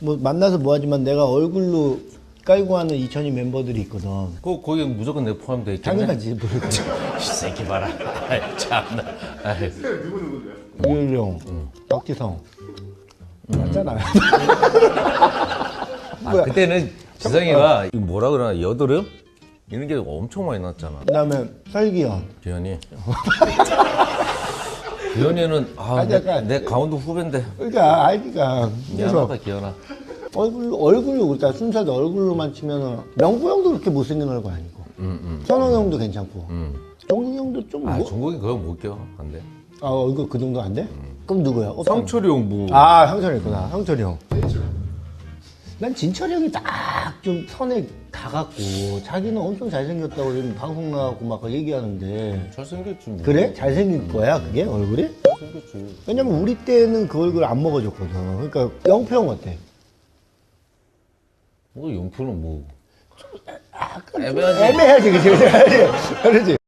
뭐 만나서 뭐 하지만 내가 얼굴로 깔고 하는 이천이 멤버들이 있거든. 그 거기 무조건 내 포함돼 있겠네. 당연하지. 모르지. 이 새끼 봐라. 아이, 참나. 아이. 유일용, 박지성. 맞잖아. 아, 그때는 지성이가 이거 뭐라 그러나 여드름 이런 게 엄청 많이 났잖아. 그다음에 설기현. 기현이. 기현이는 아, 아니, 내, 약간- 내 강원도 후배인데 그러니까 아이디가 그래서 미안하다 기현아. 얼굴 얼굴로 그러니까 순수하게 얼굴로만 치면은 명구 형도 그렇게 못생긴 얼굴 아니고 음, 선호 형도 괜찮고 음. 정국 형도 좀 아 뭐? 종국이 그거 못 껴. 안 돼. 아 얼굴 그 정도 안 돼? 그럼 누구야? 오빠. 성철이 형 뭐. 아 형철이 있구나 형철이 형. 난 진철이 형이 딱 좀 선에 가갖고 자기는 엄청 잘생겼다고 요즘 방송 나가고 막 얘기하는데 잘생겼지 뭐. 그래? 잘생긴 거야 그게 얼굴이? 잘생겼지. 왜냐면 우리 때는 그 얼굴 안 먹어줬거든 그러니까 영표 형 어때? 뭐 용표는 뭐. 약간 좀 애매하지. 애매하지 그치 그치 그치